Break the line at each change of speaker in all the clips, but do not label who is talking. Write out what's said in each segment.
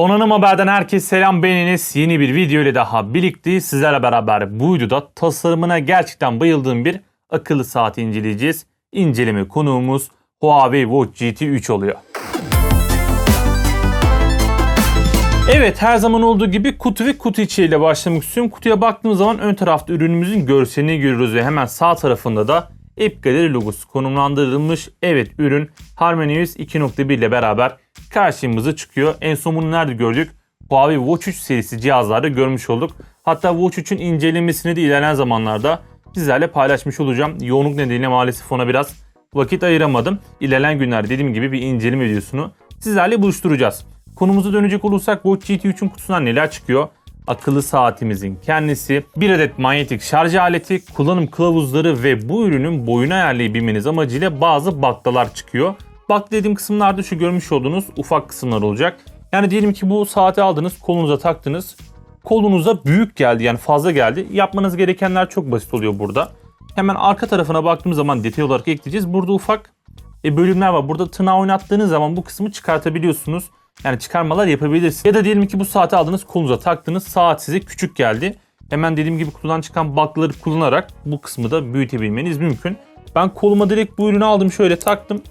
Donanım Haber'den herkese selam ben Enes. Yeni bir video ile daha birlikteyiz. Sizlerle beraber bu videoda tasarımına gerçekten bayıldığım bir akıllı saati inceleyeceğiz. İnceleme konuğumuz Huawei Watch GT 3 oluyor. Evet her zaman olduğu gibi kutu ve kutu içeriğiyle başlamak istiyorum. Kutuya baktığımız zaman ön tarafta ürünümüzün görselini görüyoruz ve hemen sağ tarafında da App Gallery logosu konumlandırılmış. Evet ürün HarmonyOS 2.1 ile beraber karşımıza çıkıyor. En son bunu nerede gördük? Huawei Watch 3 serisi cihazlarda görmüş olduk. Hatta Watch 3'ün incelemesini de ilerleyen zamanlarda sizlerle paylaşmış olacağım. Yoğunluk nedeniyle maalesef ona biraz vakit ayıramadım. İlerleyen günlerde dediğim gibi bir inceleme videosunu sizlerle buluşturacağız. Konumuza dönecek olursak Watch GT 3'ün kutusundan neler çıkıyor? Akıllı saatimizin kendisi, bir adet manyetik şarj aleti, kullanım kılavuzları ve bu ürünün boyunu ayarlayabilmeniz amacıyla bazı baktalar çıkıyor. Bak dediğim kısımlarda şu görmüş olduğunuz ufak kısımlar olacak. Yani diyelim ki bu saati aldınız, kolunuza taktınız. Kolunuza büyük geldi yani fazla geldi. Yapmanız gerekenler çok basit oluyor burada. Hemen arka tarafına baktığımız zaman detay olarak ekleyeceğiz. Burada ufak e, bölümler var. Burada tırnağı oynattığınız zaman bu kısmı çıkartabiliyorsunuz. Yani çıkarmalar yapabilirsiniz. Ya da diyelim ki bu saati aldınız kolunuza taktınız. Saat size küçük geldi. Hemen dediğim gibi kutudan çıkan bakları kullanarak bu kısmı da büyütebilmeniz mümkün. Ben koluma direkt bu ürünü aldım şöyle taktım.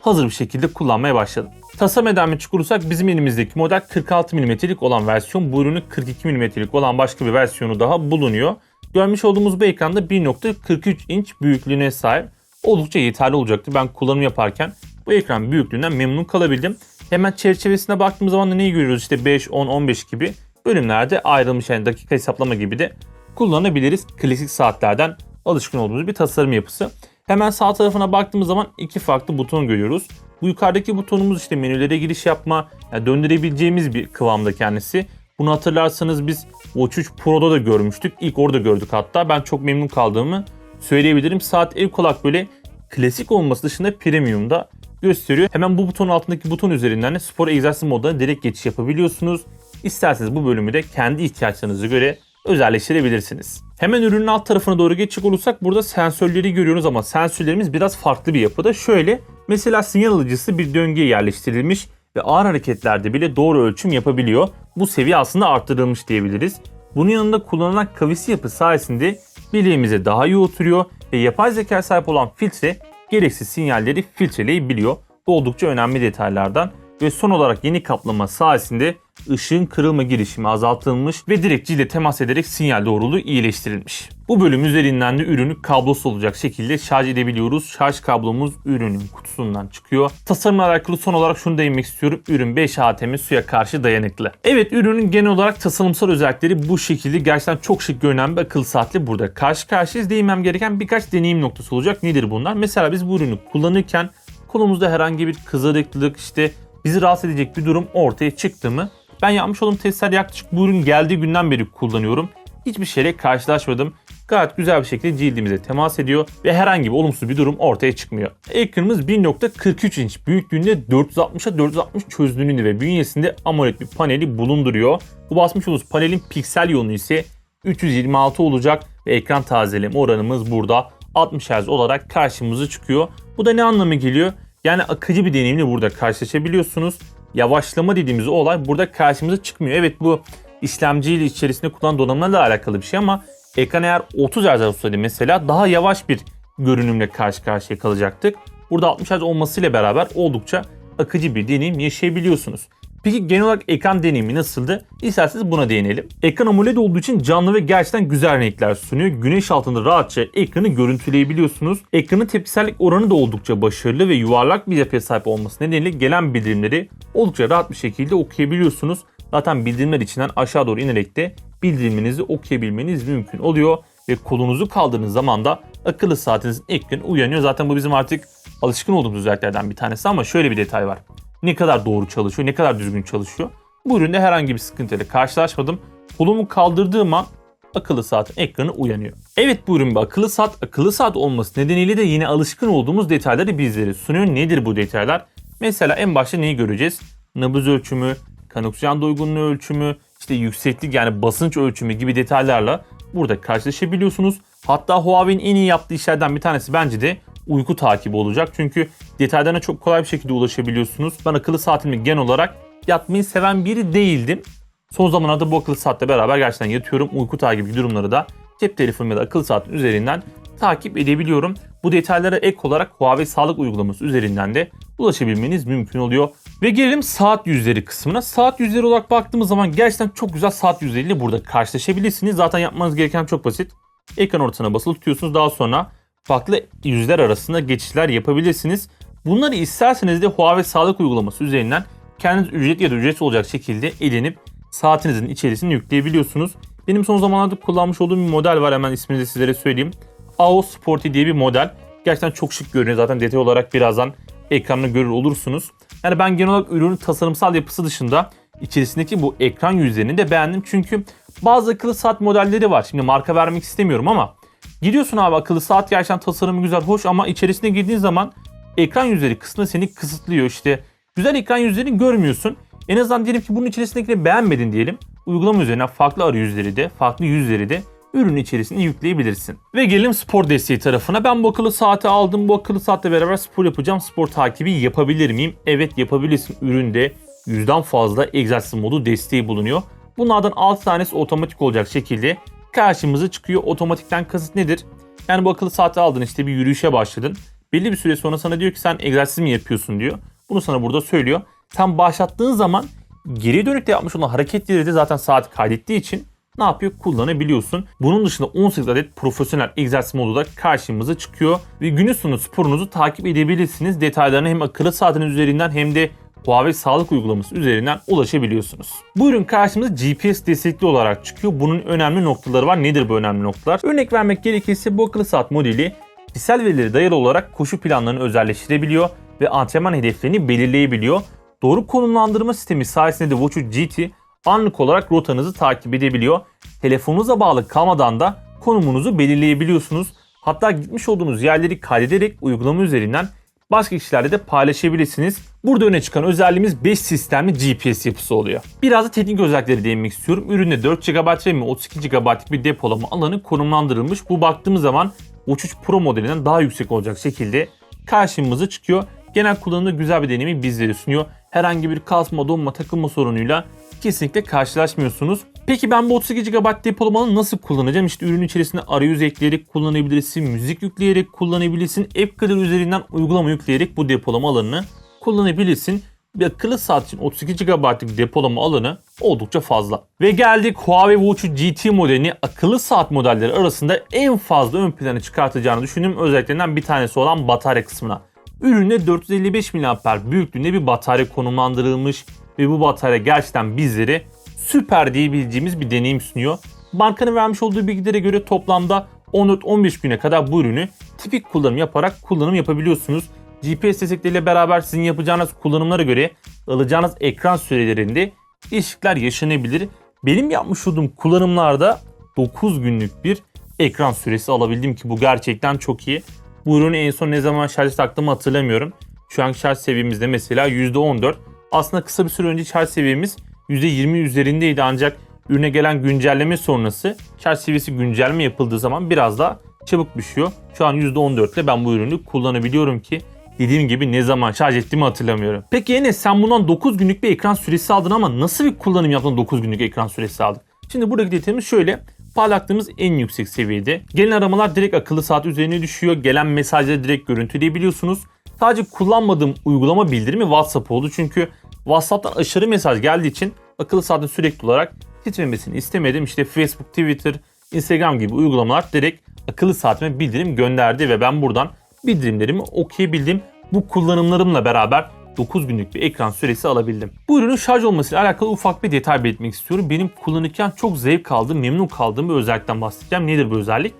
Hazır bir şekilde kullanmaya başladım. Tasarım eden olursak bizim elimizdeki model 46 mm'lik olan versiyon. Bu ürünün 42 mm'lik olan başka bir versiyonu daha bulunuyor. Görmüş olduğumuz bu ekranda 1.43 inç büyüklüğüne sahip. Oldukça yeterli olacaktı. Ben kullanım yaparken bu ekran büyüklüğünden memnun kalabildim. Hemen çerçevesine baktığımız zaman da neyi görüyoruz? İşte 5, 10, 15 gibi bölümlerde ayrılmış yani dakika hesaplama gibi de kullanabiliriz. Klasik saatlerden alışkın olduğumuz bir tasarım yapısı. Hemen sağ tarafına baktığımız zaman iki farklı buton görüyoruz. Bu yukarıdaki butonumuz işte menülere giriş yapma, yani döndürebileceğimiz bir kıvamda kendisi. Bunu hatırlarsanız biz Watch 3 Pro'da da görmüştük. İlk orada gördük hatta. Ben çok memnun kaldığımı söyleyebilirim. Saat el kolak böyle klasik olması dışında premiumda gösteriyor. Hemen bu butonun altındaki buton üzerinden de spor egzersiz moduna direkt geçiş yapabiliyorsunuz. İsterseniz bu bölümü de kendi ihtiyaçlarınıza göre özelleştirebilirsiniz. Hemen ürünün alt tarafına doğru geçecek olursak burada sensörleri görüyoruz ama sensörlerimiz biraz farklı bir yapıda. Şöyle mesela sinyal alıcısı bir döngüye yerleştirilmiş ve ağır hareketlerde bile doğru ölçüm yapabiliyor. Bu seviye aslında arttırılmış diyebiliriz. Bunun yanında kullanılan kavisi yapı sayesinde bileğimize daha iyi oturuyor ve yapay zeka sahip olan filtre gereksiz sinyalleri filtreleyebiliyor. Bu oldukça önemli detaylardan ve son olarak yeni kaplama sayesinde ışığın kırılma girişimi azaltılmış ve direkt cilde temas ederek sinyal doğruluğu iyileştirilmiş. Bu bölüm üzerinden de ürünü kablosuz olacak şekilde şarj edebiliyoruz. Şarj kablomuz ürünün kutusundan çıkıyor. Tasarımla alakalı son olarak şunu değinmek istiyorum. Ürün 5 ATM suya karşı dayanıklı. Evet ürünün genel olarak tasarımsal özellikleri bu şekilde gerçekten çok şık görünen bir akıllı saatle burada karşı karşıyayız. Değinmem gereken birkaç deneyim noktası olacak. Nedir bunlar? Mesela biz bu ürünü kullanırken kolumuzda herhangi bir kızarıklık işte bizi rahatsız edecek bir durum ortaya çıktı mı ben yapmış olduğum testler yaklaşık bu ürün geldiği günden beri kullanıyorum. Hiçbir şeyle karşılaşmadım. Gayet güzel bir şekilde cildimize temas ediyor ve herhangi bir olumsuz bir durum ortaya çıkmıyor. Ekranımız 1.43 inç büyüklüğünde 460'a 460 çözünürlüğünde ve bünyesinde AMOLED bir paneli bulunduruyor. Bu basmış olduğumuz panelin piksel yoğunluğu ise 326 olacak ve ekran tazeleme oranımız burada 60 Hz olarak karşımıza çıkıyor. Bu da ne anlamı geliyor? Yani akıcı bir deneyimle burada karşılaşabiliyorsunuz yavaşlama dediğimiz olay burada karşımıza çıkmıyor. Evet bu işlemciyle içerisinde kullanılan donanımlarla alakalı bir şey ama ekran eğer 30 Hz olsaydı mesela daha yavaş bir görünümle karşı karşıya kalacaktık. Burada 60 Hz olmasıyla beraber oldukça akıcı bir deneyim yaşayabiliyorsunuz. Peki genel olarak ekran deneyimi nasıldı? İsterseniz buna değinelim. Ekran AMOLED olduğu için canlı ve gerçekten güzel renkler sunuyor. Güneş altında rahatça ekranı görüntüleyebiliyorsunuz. Ekranın tepkisellik oranı da oldukça başarılı ve yuvarlak bir yapıya sahip olması nedeniyle gelen bildirimleri oldukça rahat bir şekilde okuyabiliyorsunuz. Zaten bildirimler içinden aşağı doğru inerek de bildiriminizi okuyabilmeniz mümkün oluyor. Ve kolunuzu kaldırdığınız zaman da akıllı saatinizin ekranı uyanıyor. Zaten bu bizim artık alışkın olduğumuz özelliklerden bir tanesi ama şöyle bir detay var ne kadar doğru çalışıyor, ne kadar düzgün çalışıyor. Bu üründe herhangi bir sıkıntıyla karşılaşmadım. Kolumu kaldırdığım an akıllı saatin ekranı uyanıyor. Evet bu ürün bir akıllı saat. Akıllı saat olması nedeniyle de yine alışkın olduğumuz detayları bizlere sunuyor. Nedir bu detaylar? Mesela en başta neyi göreceğiz? Nabız ölçümü, kan oksijen doygunluğu ölçümü, işte yükseklik yani basınç ölçümü gibi detaylarla burada karşılaşabiliyorsunuz. Hatta Huawei'nin en iyi yaptığı işlerden bir tanesi bence de uyku takibi olacak. Çünkü detaylarına çok kolay bir şekilde ulaşabiliyorsunuz. Ben akıllı saatimi genel olarak yatmayı seven biri değildim. Son zamanlarda bu akıllı saatle beraber gerçekten yatıyorum. Uyku takibi durumları da cep telefonu ya da akıllı saatin üzerinden takip edebiliyorum. Bu detaylara ek olarak Huawei sağlık uygulaması üzerinden de ulaşabilmeniz mümkün oluyor. Ve gelelim saat yüzleri kısmına. Saat yüzleri olarak baktığımız zaman gerçekten çok güzel saat yüzleriyle burada karşılaşabilirsiniz. Zaten yapmanız gereken çok basit. Ekran ortasına basılı tutuyorsunuz. Daha sonra farklı yüzler arasında geçişler yapabilirsiniz. Bunları isterseniz de Huawei sağlık uygulaması üzerinden kendiniz ücret ya da ücretsiz olacak şekilde edinip saatinizin içerisine yükleyebiliyorsunuz. Benim son zamanlarda kullanmış olduğum bir model var hemen ismini de sizlere söyleyeyim. AO Sporty diye bir model. Gerçekten çok şık görünüyor. Zaten detay olarak birazdan ekranını görür olursunuz. Yani ben genel olarak ürünün tasarımsal yapısı dışında içerisindeki bu ekran yüzlerini de beğendim. Çünkü bazı akıllı saat modelleri var. Şimdi marka vermek istemiyorum ama gidiyorsun abi akıllı saat gerçekten tasarımı güzel, hoş ama içerisine girdiğin zaman ekran yüzleri kısmı seni kısıtlıyor. İşte güzel ekran yüzlerini görmüyorsun. En azından diyelim ki bunun içerisindekileri beğenmedin diyelim. Uygulama üzerinden farklı arayüzleri de, farklı yüzleri de ürün içerisine yükleyebilirsin. Ve gelelim spor desteği tarafına. Ben bu akıllı saati aldım. Bu akıllı saatle beraber spor yapacağım. Spor takibi yapabilir miyim? Evet yapabilirsin. Üründe yüzden fazla egzersiz modu desteği bulunuyor. Bunlardan 6 tanesi otomatik olacak şekilde karşımıza çıkıyor. Otomatikten kasıt nedir? Yani bu akıllı saati aldın işte bir yürüyüşe başladın. Belli bir süre sonra sana diyor ki sen egzersiz mi yapıyorsun diyor. Bunu sana burada söylüyor. Sen başlattığın zaman geri dönükte yapmış olan hareketleri de zaten saat kaydettiği için ne yapıyor? Kullanabiliyorsun. Bunun dışında 18 adet profesyonel egzersiz modu da karşımıza çıkıyor. Ve günün sonu sporunuzu takip edebilirsiniz. Detaylarına hem akıllı saatiniz üzerinden hem de Huawei sağlık uygulaması üzerinden ulaşabiliyorsunuz. Bu ürün karşımıza GPS destekli olarak çıkıyor. Bunun önemli noktaları var. Nedir bu önemli noktalar? Örnek vermek gerekirse bu akıllı saat modeli kişisel verileri dayalı olarak koşu planlarını özelleştirebiliyor ve antrenman hedeflerini belirleyebiliyor. Doğru konumlandırma sistemi sayesinde de Watch GT anlık olarak rotanızı takip edebiliyor. Telefonunuza bağlı kalmadan da konumunuzu belirleyebiliyorsunuz. Hatta gitmiş olduğunuz yerleri kaydederek uygulama üzerinden başka kişilerle de paylaşabilirsiniz. Burada öne çıkan özelliğimiz 5 sistemli GPS yapısı oluyor. Biraz da teknik özellikleri değinmek istiyorum. Üründe 4 GB RAM ve 32 GB'lık bir depolama alanı konumlandırılmış. Bu baktığımız zaman Watch 3 Pro modelinden daha yüksek olacak şekilde karşımıza çıkıyor. Genel kullanımda güzel bir deneyimi bizlere sunuyor. Herhangi bir kasma, donma, takılma sorunuyla kesinlikle karşılaşmıyorsunuz. Peki ben bu 32 GB depolamanı nasıl kullanacağım? İşte ürün içerisinde arayüz ekleyerek kullanabilirsin, müzik yükleyerek kullanabilirsin, App Glider üzerinden uygulama yükleyerek bu depolama alanını kullanabilirsin. Bir akıllı saat için 32 GB'lık depolama alanı oldukça fazla. Ve geldik Huawei Watch GT modelini akıllı saat modelleri arasında en fazla ön plana çıkartacağını düşündüğüm özelliklerinden bir tanesi olan batarya kısmına. Üründe 455 mAh büyüklüğünde bir batarya konumlandırılmış ve bu batarya gerçekten bizlere süper diyebileceğimiz bir deneyim sunuyor. Bankanın vermiş olduğu bilgilere göre toplamda 14-15 güne kadar bu ürünü tipik kullanım yaparak kullanım yapabiliyorsunuz. GPS destekleriyle beraber sizin yapacağınız kullanımlara göre alacağınız ekran sürelerinde değişiklikler yaşanabilir. Benim yapmış olduğum kullanımlarda 9 günlük bir ekran süresi alabildim ki bu gerçekten çok iyi. Bu ürünü en son ne zaman şarj taktığımı hatırlamıyorum. Şu an şarj seviyemizde mesela %14. Aslında kısa bir süre önce şarj seviyemiz %20 üzerindeydi ancak ürüne gelen güncelleme sonrası şarj seviyesi güncelleme yapıldığı zaman biraz daha çabuk düşüyor. Şu an %14 ile ben bu ürünü kullanabiliyorum ki dediğim gibi ne zaman şarj ettiğimi hatırlamıyorum. Peki Enes sen bundan 9 günlük bir ekran süresi aldın ama nasıl bir kullanım yaptın 9 günlük ekran süresi aldın? Şimdi buradaki detayımız şöyle. Parlaklığımız en yüksek seviyede. Gelen aramalar direkt akıllı saat üzerine düşüyor. Gelen mesajları direkt görüntüleyebiliyorsunuz. Sadece kullanmadığım uygulama bildirimi WhatsApp oldu. Çünkü WhatsApp'tan aşırı mesaj geldiği için akıllı saatin sürekli olarak titremesini istemedim. İşte Facebook, Twitter, Instagram gibi uygulamalar direkt akıllı saatime bildirim gönderdi ve ben buradan bildirimlerimi okuyabildim. Bu kullanımlarımla beraber 9 günlük bir ekran süresi alabildim. Bu ürünün şarj olmasıyla alakalı ufak bir detay belirtmek istiyorum. Benim kullanırken çok zevk aldığım, memnun kaldığım bir özellikten bahsedeceğim. Nedir bu özellik?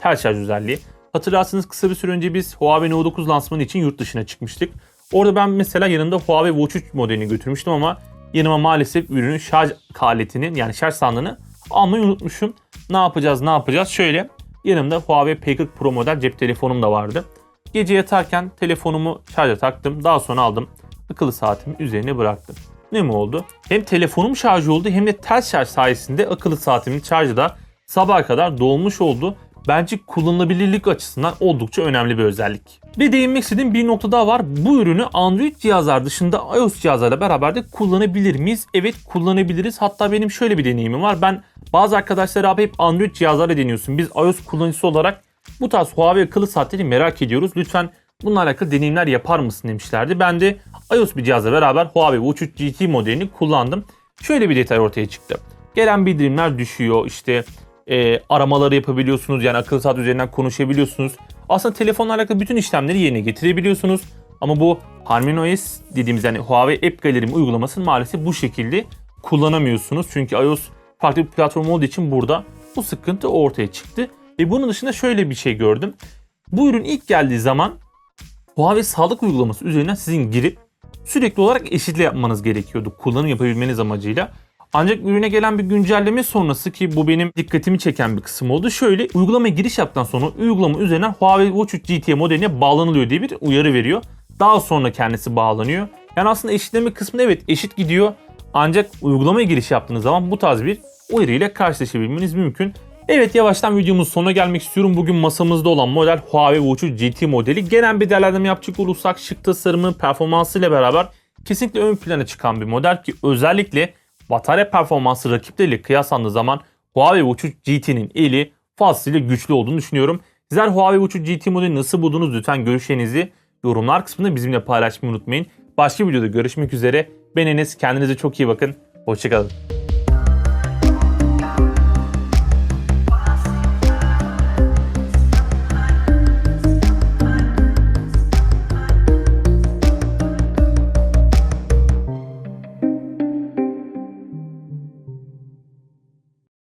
Ters şarj özelliği. Hatırlarsınız kısa bir süre önce biz Huawei Nova 9 lansmanı için yurt dışına çıkmıştık. Orada ben mesela yanında Huawei Watch 3 modelini götürmüştüm ama yanıma maalesef ürünün şarj aletinin yani şarj sandığını almayı unutmuşum. Ne yapacağız ne yapacağız? Şöyle yanımda Huawei P40 Pro model cep telefonum da vardı. Gece yatarken telefonumu şarja taktım. Daha sonra aldım. Akıllı saatimi üzerine bıraktım. Ne mi oldu? Hem telefonum şarj oldu hem de ters şarj sayesinde akıllı saatimin şarjı da sabaha kadar dolmuş oldu. Bence kullanılabilirlik açısından oldukça önemli bir özellik. Ve değinmek istediğim bir nokta daha var. Bu ürünü Android cihazlar dışında iOS cihazlarla beraber de kullanabilir miyiz? Evet kullanabiliriz. Hatta benim şöyle bir deneyimim var. Ben bazı arkadaşlar abi hep Android cihazlarla deniyorsun. Biz iOS kullanıcısı olarak bu tarz Huawei akıllı saatleri merak ediyoruz. Lütfen bununla alakalı deneyimler yapar mısın demişlerdi. Ben de iOS bir cihazla beraber Huawei Watch 3 GT modelini kullandım. Şöyle bir detay ortaya çıktı. Gelen bildirimler düşüyor. İşte e, aramaları yapabiliyorsunuz. Yani akıllı saat üzerinden konuşabiliyorsunuz. Aslında telefonla alakalı bütün işlemleri yerine getirebiliyorsunuz. Ama bu HarmonyOS dediğimiz yani Huawei App Gallery uygulamasını maalesef bu şekilde kullanamıyorsunuz. Çünkü iOS farklı bir platform olduğu için burada bu sıkıntı ortaya çıktı. Ve bunun dışında şöyle bir şey gördüm. Bu ürün ilk geldiği zaman Huawei sağlık uygulaması üzerinden sizin girip sürekli olarak eşitle yapmanız gerekiyordu kullanım yapabilmeniz amacıyla. Ancak ürüne gelen bir güncelleme sonrası ki bu benim dikkatimi çeken bir kısım oldu. Şöyle uygulamaya giriş yaptıktan sonra uygulama üzerinden Huawei Watch 3 GT modeline bağlanılıyor diye bir uyarı veriyor. Daha sonra kendisi bağlanıyor. Yani aslında eşitleme kısmında evet eşit gidiyor. Ancak uygulamaya giriş yaptığınız zaman bu tarz bir uyarı ile karşılaşabilmeniz mümkün. Evet yavaştan videomuzun sonuna gelmek istiyorum. Bugün masamızda olan model Huawei Watch 3 GT modeli. Genel bir değerlendirme yapacak olursak şık tasarımı, performansıyla beraber kesinlikle ön plana çıkan bir model ki özellikle batarya performansı rakipleriyle kıyaslandığı zaman Huawei Watch 3 GT'nin eli fazlasıyla güçlü olduğunu düşünüyorum. Sizler Huawei Watch 3 GT modeli nasıl buldunuz lütfen görüşlerinizi yorumlar kısmında bizimle paylaşmayı unutmayın. Başka bir videoda görüşmek üzere. Ben Enes. Kendinize çok iyi bakın. Hoşçakalın.